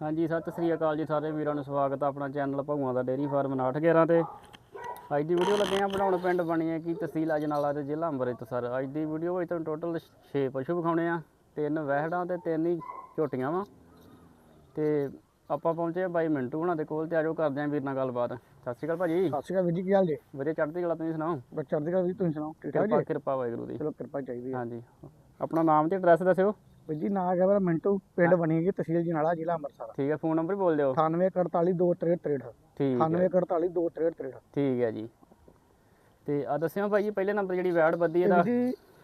ਹਾਂਜੀ ਸਤਿ ਸ੍ਰੀ ਅਕਾਲ ਜੀ ਸਾਰੇ ਵੀਰਾਂ ਨੂੰ ਸਵਾਗਤ ਆ ਆਪਣਾ ਚੈਨਲ ਭਗਵਾਨ ਦਾ ਡੇਰੀ ਫਾਰਮ 911 ਤੇ। ਅੱਜ ਦੀ ਵੀਡੀਓ ਲੱਗੇ ਆ ਬਣਾਉਣ ਪਿੰਡ ਬਣੀਏ ਕੀ ਤਹਿਸੀਲ ਅਜਨਾਲਾ ਤੇ ਜ਼ਿਲ੍ਹਾ ਅੰਮ੍ਰਿਤਸਰ। ਅੱਜ ਦੀ ਵੀਡੀਓ ਵਿੱਚ ਤੁਹਾਨੂੰ ਟੋਟਲ 6 ਪਸ਼ੂ ਵਿਖਾਉਣੇ ਆ ਤਿੰਨ ਵਹਿੜਾਂ ਤੇ ਤਿੰਨ ਹੀ ਝੋਟੀਆਂ ਵਾ। ਤੇ ਆਪਾਂ ਪਹੁੰਚੇ ਆ ਬਾਈ ਮਿੰਟੂ ਹੁਣਾਂ ਦੇ ਕੋਲ ਤੇ ਆਜੋ ਕਰਦੇ ਆਂ ਵੀਰ ਨਾਲ ਗੱਲਬਾਤ। ਸਤਿ ਸ਼੍ਰੀ ਅਕਾਲ ਭਾਜੀ। ਸਤਿ ਸ਼੍ਰੀ ਅਕਾਲ ਵੀਰ ਜੀ ਕੀ ਹਾਲ ਜੀ? ਵਧੀਆ ਚੜ੍ਹਦੀ ਕਲਾ ਤੁਸੀਂ ਸੁਣਾਓ? ਚੜ੍ਹਦੀ ਕਲਾ ਵੀਰ ਤੁਸੀਂ ਸੁਣਾਓ ਠੀਕ ਠਾਕ ਕਿਰਪਾ ਜੀ? ਕਿਰਪਾ ਵਾਹਿਗੁਰੂ ਦੀ। ਚਲੋ ਕਿਰਪਾ ਚਾਹੀਦੀ ਹੈ ਹਾਂਜੀ। ਆਪਣਾ ਨਾਮ ਤੇ ਐਡਰੈਸ ਦੱਸਿਓ। ਵੀਰ ਜੀ ਨਾਂ ਹੈਗਾ ਮੇਰਾ ਮਿੰਟੂ ਪਿੰਡ ਬਣੀਗੀ ਤਹਿਸੀਲ ਜਨਾਲਾ ਜ਼ਿਲ੍ਹਾ ਅੰਮ੍ਰਿਤਸਰ। ਠੀਕ ਹੈ ਫੋਨ ਨੰਬਰ ਬੋਲ ਦਿਓ 9848236363 ਠੀਕ ਹੈ। 9848236363 ਠੀਕ ਹੈ ਜੀ। ਤੇ ਆ ਦੱਸਿਓ ਭਾਈ ਜੀ ਪਹਿਲੇ ਨੰਬਰ ਜਿਹੜੀ ਵੈੜ ਬੱਦੀ ਇਹਦਾ? ਜੀ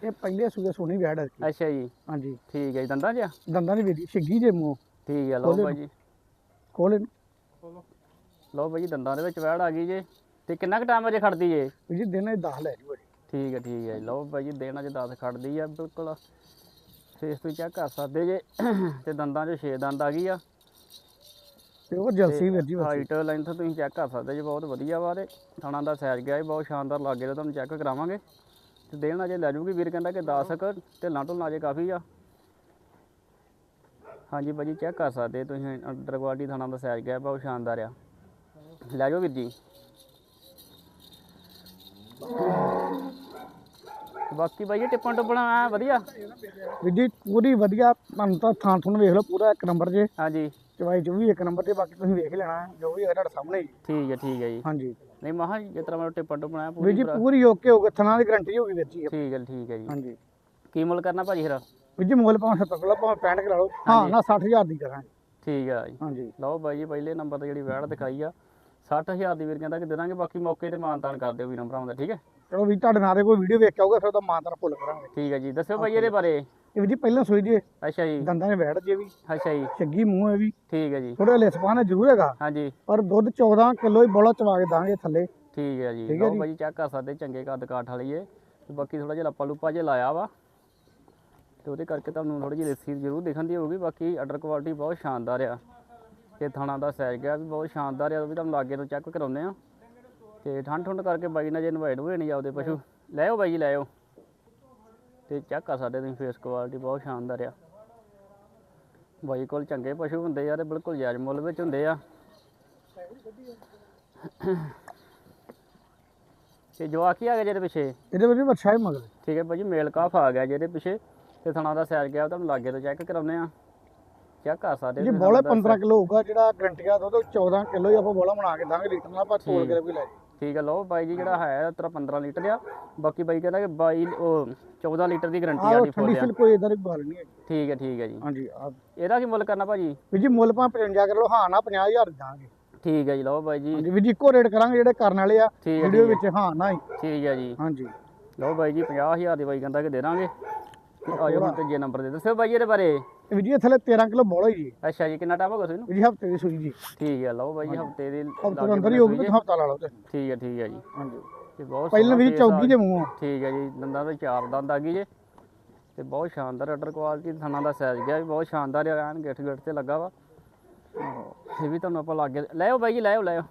ਇਹ ਪਹਿਲੇ ਸੂਏ ਸੋਹਣੀ ਵੈੜ ਹੈ ਅੱਛਾ ਜੀ। ਹਾਂਜੀ। ਠੀਕ ਹੈ ਜੀ ਦੰਦਾਂ 'ਚ ਆ? ਦੰਦਾਂ ਦੀ ਵੀਰ ਛਿੱਗੀ ਜੇ ਮੂੰਹ। ਠੀਕ ਹੈ ਲਓ। ਭਾਈ ਜੀ। ਖੋਲੇ ਲਓ ਭਾਈ ਜੀ ਦੰਦਾਂ ਦੇ ਵਿੱਚ ਵੈੜ ਆ ਗਈ ਜੇ। ਤੇ ਕਿੰਨਾ ਕੁ ਟਾਈਮ ਅਜੇ ਖੜਦੀ ਜੇ? ਜੀ ਦਿਨ ਇਹ 10 ਲੈ ਜੀ ਠੀਕ ਹੈ ਠੀਕ ਹੈ ਲਓ ਭਾਈ ਜੀ ਦੇਣਾ ਜੇ 10 ਖੜਦੀ ਆ ਬਿਲਕੁਲ। ਫੇਸ ਤੋਂ ਚੈੱਕ ਕਰ ਸਕਦੇ ਜੇ ਤੇ ਦੰਦਾਂ 'ਚ 6 ਦੰਦ ਆ ਗਈ ਆ। ਤੇ ਉਹ ਜਲਸੀ ਵੀਰ ਜੀ ਹਾਈਟ ਲੈਂਥ ਤੁਸੀਂ ਚੈੱਕ ਕਰ ਸਕਦੇ ਜੇ ਬਹੁਤ ਵਧੀਆ ਵਾ ਤੇ ਥਾਣਾ ਦਾ ਸਾਈਜ਼ ਗਿਆ ਜੀ ਬਹੁਤ ਸ਼ਾਨਦਾਰ ਲੱਗੇ ਤੇ ਤੁਹਾਨੂੰ ਚੈੱਕ ਕਰਾਵਾਂਗੇ। ਤੇ ਦੇਣ ਅਜੇ ਲੈ ਜੂਗੀ ਵੀਰ ਕਹਿੰਦਾ ਕਿ 10 ਕ ਢਿੱਲਾਂ ਢੁੱਲਾਂ ਅਜੇ ਕਾਫੀ ਆ। ਹਾਂਜੀ ਭਾਜੀ ਚੈੱਕ ਕਰ ਸਕਦੇ ਤੁਸੀਂ ਅੰਡਰ ਕੁਆਲਿਟੀ ਥਾਣਾ ਦਾ ਸਾਈਜ਼ ਗਿਆ ਬਹੁਤ ਸ਼ਾਨਦਾਰ ਆ। ਲੈ ਜਾਓ ਵੀਰ ਜੀ। ਬਾਕੀ ਭਾਈ ਇਹ ਟਿੱਪਣ ਟੁੱਪਣਾ ਐਂ ਵਧੀਆ? ਵੀਰ ਜੀ ਪੂਰੀ ਵਧੀਆ। ਤੁਹਾਨੂੰ ਤਾਂ ਥਾਂ ਥੁਣ ਵੇਖ ਲਓ ਪੂਰਾ ਇੱਕ ਨੰਬਰ ਜੇ। ਹਾਂਜੀ। ਚਵਾਈ ਚ ਵੀ ਇੱਕ ਨੰਬਰ ਤੇ ਬਾਕੀ ਤੁਸੀਂ ਵੇਖ ਲੈਣਾ ਹੈ, ਜੋ ਵੀ ਹੈ ਤੁਹਾਡੇ ਸਾਹਮਣੇ ਹੀ। ਠੀਕ ਹੈ ਠੀਕ ਹੈ ਜੀ। ਹਾਂਜੀ। ਨਹੀਂ ਮਹਾ ਜਿਸ ਤਰ੍ਹਾਂ ਮੈਂ ਟਿੱਪਣ ਟੁੱਪਣਾ ਵੀਰ ਪੂਰੀ ਜੀ ਭਰਾ- ਪੂਰੀ ਓਕੇ ਹੋ ਗਈ ਥਣਾ ਦੀ ਗਰੰਟੀ ਹੋ ਗਈ ਵੀਰ ਜੀ। ਠੀਕ ਹੈ ਠੀਕ ਹੈ ਜੀ। ਹਾਂਜੀ। ਕੀ ਮੁੱਲ ਕਰਨਾ ਭਾਜੀ ਫਿਰ? ਵੀਰ ਜੀ ਮੁੱਲ ਭਾਵੇਂ 70 ਕਿਲੋ ਭਾਵੇਂ 65 ਕਿਲੋ ਲਓ। ਹਾਂ ਨਾ 60000 ਦੀ ਕਰਾਂਗੇ। ਠੀਕ ਆ ਜੀ। ਹਾਂਜੀ। ਲਓ ਬਾਈ ਜੀ ਪਹਿਲੇ ਨੰਬਰ ਤੇ ਜਿਹੜੀ ਵੈੜ ਦਿਖਾਈ ਆ 60000 ਦੀ ਵੀਰ ਕਹਿੰਦਾ ਕਿ ਦੇ ਦਾਂਗੇ ਬਾਕੀ ਮੌਕੇ ਤੇ ਮਾਨਤਾਨ ਕਰ ਦਿਓ ਵੀਰਾਂ ਭਰਾਵਾਂ ਦਾ ਠੀਕ ਹੈ? ਚਲੋ ਵੀ ਤੁਹਾਡੇ ਨਾਲ ਦੇ ਕੋਈ ਵੀਡੀਓ ਵੇਖ ਕੇ ਆਊਗਾ ਫਿਰ ਉਹਦਾ ਮਾਨਤਾਨ ਫੁੱਲ ਕਰਾਂਗੇ। ਠੀਕ ਹੈ ਜੀ ਦੱਸਿਓ ਭਾਈ ਇਹਦੇ ਬਾਰੇ। ਇਹ ਵੀਰ ਜੀ ਪਹਿਲਾਂ ਸੋਈ ਜੀ। ਅੱਛਾ ਜੀ। ਦੰਦਾਂ ਨੇ ਵੈੜ ਜੇ ਵੀ। ਅੱਛਾ ਜੀ। ਛੱਗੀ ਮੂੰਹ ਹੈ ਵੀ। ਠੀਕ ਹੈ ਜੀ। ਥੋੜਾ ਲਿਸਪਾਨ ਜ਼ਰੂਰ ਹੈਗਾ। ਹਾਂਜੀ ਪਰ ਦੁੱਧ 14 ਕਿਲੋ ਹੀ ਬੋਲਾ ਚਵਾ ਕੇ ਦਾਂਗੇ ਥੱਲੇ। ਠੀਕ ਹੈ ਜੀ। ਲਓ ਜੀ। ਜੀ ਚੈੱਕ ਕਰ ਸਕਦੇ ਚੰਗੇ ਕੱਦ ਕਾਠ ਵਾਲੀ ਏ। ਤੇ ਬਾਕੀ ਥੋੜਾ ਜਿਹਾ ਲੱਪਾ ਲੁੱਪਾ ਜਿਹਾ ਲਾਇਆ ਵਾ। ਤੇ ਉਹਦੇ ਕਰਕੇ ਤੁਹਾਨੂੰ ਥੋੜੀ ਜਿਹੀ ਲੱਸੀ ਜ਼ਰੂਰ ਦਿਖਣ ਦੀ ਹੋਊਗੀ। ਬਾਕੀ ਆਰਡਰ ਕੁਆਲਿਟੀ ਬਹੁਤ ਸ਼ਾਨਦਾਰ ਆ। ਤੇ ਥਾਣਾ ਦਾ ਸਾਈਜ਼ ਗਿਆ ਵੀ ਬਹੁਤ ਸ਼ਾਨਦਾਰ ਆ ਉਹ ਵੀ ਤੁਹਾਨੂੰ ਲਾਗੇ ਤੋਂ ਚੈੱਕ ਕਰਾਉਂਦੇ ਆ। ਤੇ ਠੰਡ ਠੁੰਡ ਕਰਕੇ ਬਾਈ ਨਾਲ ਜੇ ਇਨਵਾਈਟ ਹੋਏ ਨਹੀਂ ਆਪਦੇ ਪਸ਼ੂ। ਲੈ ਆਓ ਬਾਈ ਜੀ ਲੈ ਆਓ। ਤੇ ਚੈੱਕ ਕਰ ਸਕਦੇ ਤੁਸੀਂ ਫੇਸ ਕੁਆਲਿਟੀ ਬਹੁਤ ਸ਼ਾਨਦਾਰ ਆ। ਬਾਈ ਕੋਲ ਚੰਗੇ ਪਸ਼ੂ ਹੁੰਦੇ ਆ ਤੇ ਬਿਲਕੁਲ ਜਾਇਜ਼ ਮੁੱਲ ਵਿੱਚ ਹੁੰਦੇ ਆ। ਤੇ ਜਵਾਕੀ ਆ ਗਿਆ ਜਿਹਦੇ ਪਿੱਛੇ? ਇਹਦੇ ਵਿੱਚ ਬੱਚਾ ਹੀ ਮਗਰ। ਠੀਕ ਹੈ ਭਾਜੀ ਮੇਲ ਕਾਫ ਆ ਗਿਆ ਜਿਹਦੇ ਪਿੱਛੇ। ਤੇ ਥਣਾ ਦਾ ਸੈਰ ਗਿਆ ਤੁਹਾਨੂੰ ਲਾਗੇ ਤੋਂ ਚੈੱਕ ਕਰਾਉਂਦੇ ਆ। ਚੈੱਕ ਕਰ ਸਕਦੇ ਜੀ ਬੋਲਾ ਥਣਾ ਦਾ। 15 ਕਿਲੋ ਹੋਊਗਾ ਜਿਹੜਾ ਗਰੰਟੀ ਆ ਦੁੱਧ 14 ਕਿਲੋ ਹੀ ਆਪਾਂ ਬੋਲਾ ਬਣਾ ਕੇ ਦਾਂਗੇ ਲੀਟਰ ਨਾਲ ਆਪਾਂ ਤੋਲ ਕੇ ਵੀ ਲੈ ਜੀ ਠੀਕ ਹੈ ਲਓ ਬਾਈ ਜੀ ਜਿਹੜਾ ਹੈ ਤੇਰਾ 15 ਲੀਟਰ ਆ। ਬਾਕੀ ਬਾਈ ਕਹਿੰਦਾ ਕਿ 22 ਉਹ 14 ਲੀਟਰ ਦੀ ਗਾਰੰਟੀ ਆਦੀ ਠੰਡੀ ਫੁੱਲ ਆ। ਕੋਈ ਇਦਾਂ ਦੀ ਗੱਲ ਨਹੀਂ ਹੈਗੀ। ਠੀਕ ਹੈ ਠੀਕ ਹੈ ਜੀ। ਹਾਂਜੀ ਆ ਇਹਦਾ ਕੀ ਮੁੱਲ ਕਰਨਾ ਭਾਜੀ? ਵੀਰ ਜੀ ਮੁੱਲ ਭਾਵੇਂ 55 ਕਿਲੋ ਹਾਂ ਨਾ 50000 ਦਾਂਗੇ। ਠੀਕ ਹੈ ਜੀ ਲਓ ਬਾਈ ਜੀ। ਵੀਰ ਜੀ ਇੱਕੋ ਰੇਟ ਕਰਾਂਗੇ ਜਿਹੜੇ ਕਰਨ ਵਾਲੇ ਆ ਹੈ ਵੀਡੀਓ ਵਿੱਚ ਹਾਂ ਨਾ ਹੀ। ਠੀਕ ਹੈ ਜੀ। ਹਾਂਜੀ। ਲਓ ਬਾਈ ਜੀ 50000 ਦੀ ਬਾਈ ਕਹਿੰਦਾ ਕਿ ਦੇ ਦਾਂਗੇ। ਤੇ ਆਜੋ ਹੁਣ ਤੀਜੇ ਨੰਬਰ ਦੇ ਦੱਸਿਓ ਬਾਈ ਇਹਦੇ ਬਾਰੇ। ਤੇ ਵੀਰ ਜੀ ਇਹ ਥੱਲੇ 13 ਕਿਲੋ ਬੋਲਾ ਹੀ ਜੀ। ਅੱਛਾ ਜੀ ਕਿੰਨਾ ਟਾਈਮ ਹੋ ਗਿਆ ਤੁਹਾਨੂੰ? ਵੀਰ ਜੀ ਹਫ਼ਤੇ ਦੀ ਸੂਈ ਜੀ। ਠੀਕ ਹੈ ਲਓ ਬਾਈ ਜੀ ਹਫ਼ਤੇ ਦੇ ਹਫ਼ਤੇ ਅੰਦਰ ਹੀ ਹੋਊਗੀ ਹਫਤਾ ਲਾ ਲਓ ਤੁਸੀਂ ਠੀਕ ਹੈ ਠੀਕ ਹੈ ਜੀ। ਹਾਂਜੀ। ਤੇ ਬਹੁਤ ਪਹਿਲਾਂ face ਚੌਗੀ ਆ। ਦੇ ਮੂੰਹ ਆ। ਠੀਕ ਹੈ ਜੀ ਦੰਦਾਂ ਦੇ ਚਾਰ ਦੰਦ ਆ ਗਈ ਜੇ। ਤੇ ਬਹੁਤ ਸ਼ਾਨਦਾਰ ਆਰਡਰ ਕੁਆਲਿਟੀ ਥਣਾ ਦਾ ਸਾਈਜ਼ ਗਿਆ ਵੀ ਬਹੁਤ ਸ਼ਾਨਦਾਰ ਆ ਐਨ ਗਿੱਠ ਗਿੱਠ ਤੇ ਲੱਗਾ ਵਾ। ਇਹ ਵੀ ਤੁਹਾਨੂੰ ਆਪਾਂ ਲਾਗੇ ਲੈ ਆਓ ਬਾਈ ਜੀ ਲੈ ਆਓ ਲੈ ਆਓ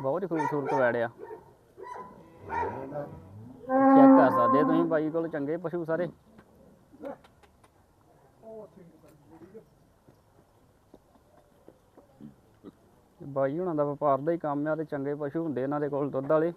ਬਹੁਤ ਹੀ ਖੂਬਸੂਰਤ ਵੈੜਿਆ ਚੈੱਕ ਕਰ ਸਕਦੇ ਤੁਸੀਂ ਬਾਈ ਕੋਲ ਚੰਗੇ ਪਸ਼ੂ ਸਾਰੇ। ਬਾਈ ਹੁਣਾਂ ਦਾ ਵਪਾਰ ਦਾ ਹੀ ਕੰਮ ਆ ਤੇ ਚੰਗੇ ਪਸ਼ੂ ਹੁੰਦੇ ਇਹਨਾਂ ਦੇ ਕੋਲ ਦੁੱਧ ਵਾਲੇ।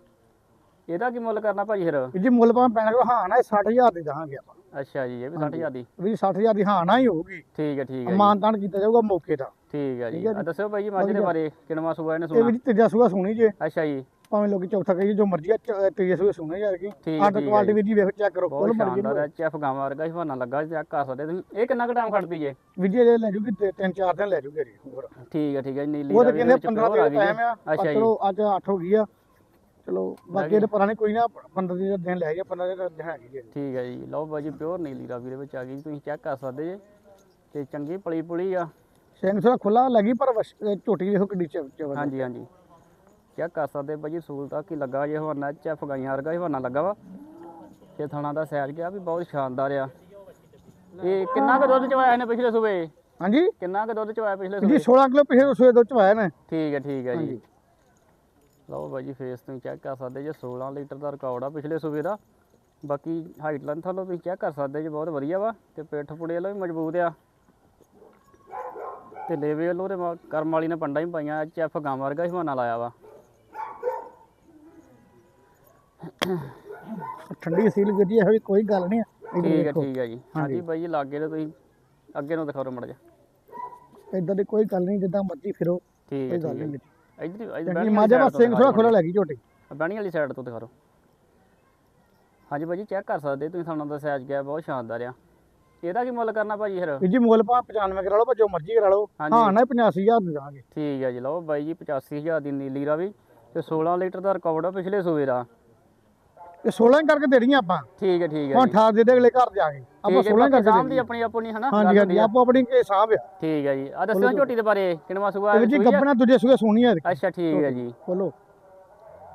ਇਹਦਾ ਕੀ ਮੁੱਲ ਕਰਨਾ ਭਾਜੀ ਫਿਰ? ਜੀ ਮੁੱਲ ਭਾਵੇਂ ਪੈਣਾ ਕਿਲੋ ਹਾਂ ਨਾ ਇਹ 60000 ਦੀ ਦਾਂਗੇ ਆਪਾਂ। ਅੱਛਾ ਜੀ ਇਹ ਵੀ 60000 ਦੀ। ਵੀਰ 60000 ਦੀ ਹਾਂ ਨਾ ਹੀ ਹੋਊਗੀ। ਠੀਕ ਹੈ ਠੀਕ ਹੈ ਮਾਨਤਾਨ ਕੀਤਾ ਜਾਊਗਾ ਮੌਕੇ ਦਾ। ਠੀਕ ਹੈ ਜੀ। ਦੱਸਿਓ ਭਾਈ ਜੀ ਮੱਝ ਦੇ ਬਾਰੇ ਕਿਨਵਾ ਸੂਆ ਇਹਨੇ ਇਹ ਵੀ ਸੁਣਾ ਤੀਜਾ ਸੂਆ ਸੁਣੀ ਜੇ। ਅੱਛਾ ਜੀ। ਭਾਵੇਂ ਲੋਕੀ ਚੌਥਾ ਕਹੀਏ ਜੋ ਮਰਜ਼ੀ ਆ ਚ- ਤੀਜੇ ਸੂਆ ਸੁਣੇ ਯਾਰ ਕੀ। ਠੀਕ ਹੈ, ਆਰਡਰ ਠੀਕ ਹੈ ਕੁਆਲਿਟੀ ਵੀ ਜੀ ਵੇਖੋ ਚੈੱਕ ਕਰੋ ਬਹੁਤ ਫੁੱਲ ਬਣ ਸ਼ਾਨਦਾਰ ਹੈ ਚੈਫ ਗਾਵਾਂ ਵਰਗਾ ਹਵਾਨਾ ਲੱਗਾ ਚੈੱਕ ਕਰ ਸਕਦੇ ਤੁਸੀਂ ਇਹ ਕਿੰਨਾ ਕੁ ਟਾਈਮ ਖੜਦੀ ਜੇ? ਵੀਰ ਜੀ ਲੈ ਜੂਗੀ ਤੇ ਤਿੰਨ ਚਾਰ ਦਿਨ ਲੈ ਜੂਗੀ ਜੀ ਹੋਰ। ਠੀਕ ਹੈ ਠੀਕ ਹੈ ਨੀਲੀ ਉਹ ਤਾਂ ਕਹਿੰਦੇ ਵਿੱਚ 15 pure ਆ ਦਿਨ ਟਾਈਮ ਆ ਅੱਛਾ ਜੀ। ਚਲੋ ਅੱਜ 8 ਹੋ ਗਈ ਆ। ਚਲੋ ਬਾਕੀ ਇਹਦੇ ਨਹੀਂ ਕੋਈ ਨਾ 15 ਦਿਨ ਦਿਨ ਲੈ ਗਿਆ 15 ਦਿਨ ਦਿਨ ਹੈਗੀ ਜੀ ਠੀਕ ਹੈ ਜੀ। ਲਓ ਭਾਜੀ ਪਿਓਰ ਨੀਲੀ ਰਾਵੀ ਦੇ ਵਿੱਚ ਆ ਗਈ ਤੁਸੀਂ ਚੈੱਕ ਕਰ ਸਕਦੇ ਜੇ। ਤੇ ਚੰਗੀ ਪਲੀ ਪੁਲੀ ਆ। ਸਿੰਘ ਥੋੜਾ ਖੁੱਲਾ ਲੱਗੀ ਪਰ ਵਸ਼- ਇਹ ਝੋਟੀ ਵੇਖੋ ਕਿੱਡੀ ਹਾਂਜੀ ਹਾਂਜੀ। ਚੈੱਕ ਕਰ ਸਕਦੇ ਭਾਜੀ ਸੂਲ ਤੱਕ ਹੀ ਲੱਗਾ ਜੇ ਹਵਾਨਾ ਚੈਫ ਗਾਈਆਂ ਵਰਗਾ ਹੀ ਹਵਾਨਾ ਲੱਗਾ ਵਾ। ਤੇ ਥਣਾ ਦਾ ਸੈਰ ਗਿਆ ਵੀ ਬਹੁਤ ਸ਼ਾਨਦਾਰ ਆ। ਇਹ ਕਿੰਨਾ ਕੁ ਦੁੱਧ ਚਵਾਇਆ ਇਹਨੇ ਪਿਛਲੇ ਸੂਬੇ? ਹਾਂਜੀ? ਕਿੰਨਾ ਕੁ ਦੁੱਧ ਚਵਾਇਆ ਪਿਛਲੇ ਜੀ ਸੂਬੇ? 16 ਕਿਲੋ ਪਿਛੇ ਰਸੋਏ ਦੋ ਚ ਆਇਆ ਨੇ ਠੀਕ ਹੈ ਠੀਕ ਹੈ ਜੀ। ਲਓ ਭਾਜੀ ਫੇਸ ਤੁਸੀਂ ਚੈੱਕ ਕਰ ਸਕਦੇ ਜੇ 16 ਲੀਟਰ ਦਾ ਰਿਕਾਰਡ ਆ ਪਿਛਲੇ ਸੂਬੇ ਦਾ। ਬਾਕੀ ਹਾਈਟ ਲੈਂਥ ਵੱਲੋਂ ਤੁਸੀਂ ਚੈੱਕ ਕਰ ਸਕਦੇ ਜੇ ਬਹੁਤ ਵਧੀਆ ਵਾ। ਤੇ ਪਿੱਠ ਪੁੜੇ ਵੱਲੋਂ ਵੀ ਮਜ਼ਬੂਤ ਆ। ਤੇ ਲੇਵੇ ਵੱਲੋਂ ਤੇ ਮ- ਕਰਮ ਵਾਲੀ ਨੇ ਪੰਡਾ ਹੀ ਪਾਈਆਂ ਐਚ ਐਫ ਗਾਂ ਵਰਗਾ ਹਿਮਾਨਾ ਲਾਇਆ ਵਾ। ਠੰਡੀ ਸੀਲ ਇਹੋ ਜਿਹੀ ਕੋਈ ਗੱਲ ਨਹੀਂ ਠੀਕ ਹੈ ਠੀਕ ਹੈ ਜੀ। ਹਾਂਜੀ। ਬਾਈ ਜੀ ਲਾਗੇ ਤੇ ਤੁਸੀਂ ਅੱਗੇ ਨੂੰ ਦਿਖਾਓ ਮੜ ਜਾ ਇਦਾਂ ਦੀ ਕੋਈ ਗੱਲ ਨਹੀਂ ਜਿੱਦਾਂ ਮਰਜ਼ੀ ਫਿਰੋ। ਠੀਕ ਹੈ ਗੱਲ ਹੈ ਨਹੀਂ ਇੱਧਰ ਇੱਧਰ ਮਾਝਾ ਬਸ ਸਿੰਘ ਥੋੜਾ ਖੋਲਾ ਲੱਗੀ ਝੋਟੀ। ਬਹਿਣੀ ਵਾਲੀ ਸਾਈਡ ਤੋਂ ਦਿਖਾਓ। ਹਾਂਜੀ ਭਾਜੀ ਚੈੱਕ ਕਰ ਸਕਦੇ ਤੁਸੀਂ ਸਾਨੂੰ ਦਾ ਸਾਈਜ਼ ਗਿਆ ਬਹੁਤ ਸ਼ਾਨਦਾਰ ਆ। ਇਹਦਾ ਕੀ ਮੁੱਲ ਕਰਨਾ ਭਾਜੀ ਫਿਰ? ਜੀ ਮੁੱਲ ਪਾ 95 ਕਰਾ ਲਓ ਜੋ ਮਰਜ਼ੀ ਕਰਾ ਲਓ। ਹਾਂ ਨਾ 85000 ਦੇ ਦਾਂਗੇ ਠੀਕ ਹੈ ਜੀ ਲਓ ਬਾਈ ਜੀ 85000 ਦੀ ਨੀਲੀ ਰਾਵੀ ਤੇ 16 ਲੀਟਰ ਦਾ ਰਿਕਾਰਡ ਆ ਪਿਛਲੇ ਸੂਏ ਦਾ। ਤੇ 16 ਹੀ ਕਰਕੇ ਦੇਣੀਆਂ ਆਪਾਂ। ਠੀਕ ਹੈ ਠੀਕ ਹੈ ਹੁਣ ਜੀ। 18 ਦੇ ਦੇ ਅਗਲੇ ਘਰ ਜਾ ਕੇ ਆਪਾਂ 16 ਹੀ ਕਰਕੇ ਸਾਹਮਣੇ ਦੇਣੀਆਂ। ਆਪਣੀ ਆਪਣੀ ਹਨਾ ਹਾਂਜੀ ਹਾਂਜੀ ਆ। ਆਪੋ ਆਪਣੀ ਕੇ ਸਾਹਬ ਆ। ਠੀਕ ਹੈ ਜੀ। ਆ ਦੱਸੋ ਝੋਟੀ ਦੇ ਬਾਰੇ ਕਿੰਨਵਾ ਵੀਰ ਜੀ ਆ? ਗੱਬਣਾ ਦੂਜੇ ਸੂਏ ਸੋਹਣੀ ਹੈ ਅੱਛਾ ਠੀਕ ਹੈ ਜੀ। ਬੋਲੋ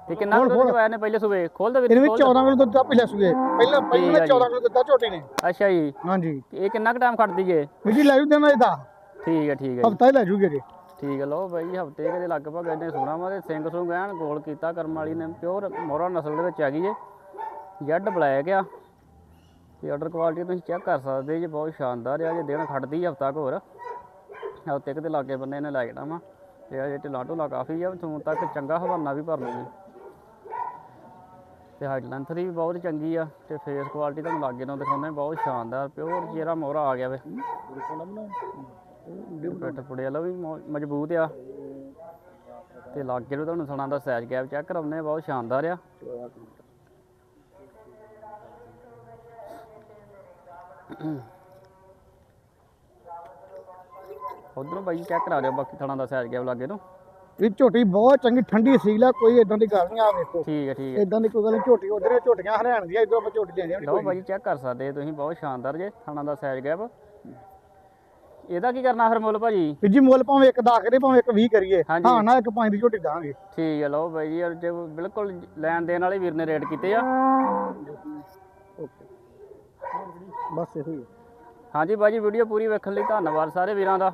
ਤੇ ਕਿੰਨਾ ਦੁੱਧ ਚਵਾਇਆ ਨੇ ਪਹਿਲੇ ਸੂਏ? ਖੋਲ ਦੇ ਵਿੱਚ 14 ਕਿਲੋ ਦੁੱਧ ਆ ਪਿਛਲੇ ਸੂਏ। ਪਹਿਲਾਂ ਪਹਿਲਾਂ ਹੈ ਜੀ। 14 ਕਿਲੋ ਦਿੱਤਾ ਝੋਟੀ ਨੇ। ਅੱਛਾ ਜੀ। ਹਾਂਜੀ। ਇਹ ਕਿੰਨਾ ਕੁ ਟਾਈਮ ਖੜਦੀ ਜੇ ਵੀਰ ਜੀ ਲੈ ਜੂ ਦੇਣਾ ਇਹਦਾ। ਠੀਕ ਹੈ ਠੀਕ ਹੈ ਹਫਤਾ ਹੀ ਲੈ ਜੂਗੇ ਜੀ ਠੀਕ ਹੈ ਲਓ ਬਾਈ ਹਫ਼ਤੇ ਦੇ ਲਗਭਗ ਇਹਨੇ ਸੋਣਾ ਵਾ ਤੇ ਸਿੰਘ ਸੁੰਗ ਐਨ ਗੋਲ ਕੀਤਾ ਕਰਮ ਵਾਲੀ ਨੇ। ਪਿਓਰ ਮੋਰਾ ਨਸਲ ਦੇ ਵਿੱਚ ਹੈਗੀ ਜੇ ਜੱਡ ਬਲੈਕ ਆ। ਤੇ ਆਰਡਰ ਕੁਆਲਿਟੀ ਤੁਸੀਂ ਚੈੱਕ ਕਰ ਸਕਦੇ ਜੀ ਬਹੁਤ ਸ਼ਾਨਦਾਰ ਆ, ਜੇ ਦਿਨ ਖੜਦੀ ਹਫਤਾ ਹੋਰ। ਹਫ਼ਤੇ ਕਿਤੇ ਲਾਗੇ ਬੰਨੇ ਨੇ ਲੈ ਜਾਣਾ ਵਾ। ਤੇ ਅਜੇ ਢਿੱਲਾ ਢੁਲਾ ਕਾਫੀ ਆ ਤੋਂ ਤੱਕ ਚੰਗਾ ਹਵਾਨਾ ਵੀ ਭਰ ਲੂਗੀ ਤੇ ਹਾਈਟ ਲੈਂਥ ਦੀ ਵੀ ਬਹੁਤ ਚੰਗੀ ਆ, ਤੇ ਫੇਸ ਕੁਆਲਿਟੀ ਤੁਹਾਨੂੰ ਲਾਗੇ ਨੂੰ ਦਿਖਾਉਂਦੇ, ਬਹੁਤ ਸ਼ਾਨਦਾਰ ਪਿਓਰ ਚਿਹਰਾ ਮੋਹਰਾ ਆ ਗਿਆ ਵੇ। ਪਿੱਠ ਪੁੜੇ ਵਾਲਾ ਵੀ ਮੌ- ਮਜ਼ਬੂਤ ਆ। ਤੇ ਲਾਗੇ ਨੂੰ ਤੁਹਾਨੂੰ ਸੁਣਾ ਦਾ ਸਾਈਜ਼ ਗੈਪ ਚੈੱਕ ਕਰਾਉਂਦੇ ਬਹੁਤ ਸ਼ਾਨਦਾਰ ਆ। ਉਧਰੋਂ ਬਾਈ ਚੈੱਕ ਕਰਾ ਦਿਓ ਬਾਕੀ ਥਣਾ ਦਾ ਸਾਈਜ਼ ਗੈਪ ਲਾਗੇ ਨੂੰ ਇਹ ਝੋਟੀ ਬਹੁਤ ਚੰਗੀ ਠੰਡੀ ਸੀਲ ਆ ਕੋਈ ਇਦਾਂ ਦੀ ਗੱਲ ਨਹੀਂ ਆ ਵੇਖੋ। ਠੀਕ ਹੈ ਠੀਕ ਹੈ ਇਦਾਂ ਦੀ ਕੋਈ ਗੱਲ ਨਹੀਂ ਝੋਟੀ ਉਧਰ ਝੋਟੀਆਂ ਹਰਿਆਣ ਦੀਆਂ ਇਧਰ ਆਪਾਂ ਝੋਟੀ ਲੈਂਦੇ ਲਓ ਬਾਈ ਚੈੱਕ ਕਰ ਸਕਦੇ ਤੁਸੀਂ ਬਹੁਤ ਸ਼ਾਨਦਾਰ ਜੇ ਥਣਾ ਦਾ ਸਾਈਜ਼ ਗੈਪ ਇਹਦਾ ਕੀ ਕਰਨਾ ਫਿਰ ਮੁੱਲ ਭਾਜੀ? ਵੀ ਜੀ ਮੁੱਲ ਭਾਵੇਂ ਇੱਕ 10 ਕਰੇ ਭਾਵੇਂ ਇੱਕ 20 ਕਰੀਏ। ਹਾਂ ਨਾ ਇੱਕ 5 ਦੀ ਝੋਟੀ ਦਾਂਗੇ। ਠੀਕ ਹੈ ਲਓ ਬਾਈ ਜੀ ਜੇ ਬਿਲਕੁਲ ਲੈਣ ਦੇਣ ਵਾਲੇ ਵੀਰ ਨੇ ਰੇਟ ਕੀਤੇ ਆ। ਬਸ ਇਹੋ ਹੀ ਹੈ। ਹਾਂਜੀ ਬਾਜੀ ਵੀਡੀਓ ਪੂਰੀ ਵੇਖਣ ਲਈ ਧੰਨਵਾਦ ਸਾਰੇ ਵੀਰਾਂ ਦਾ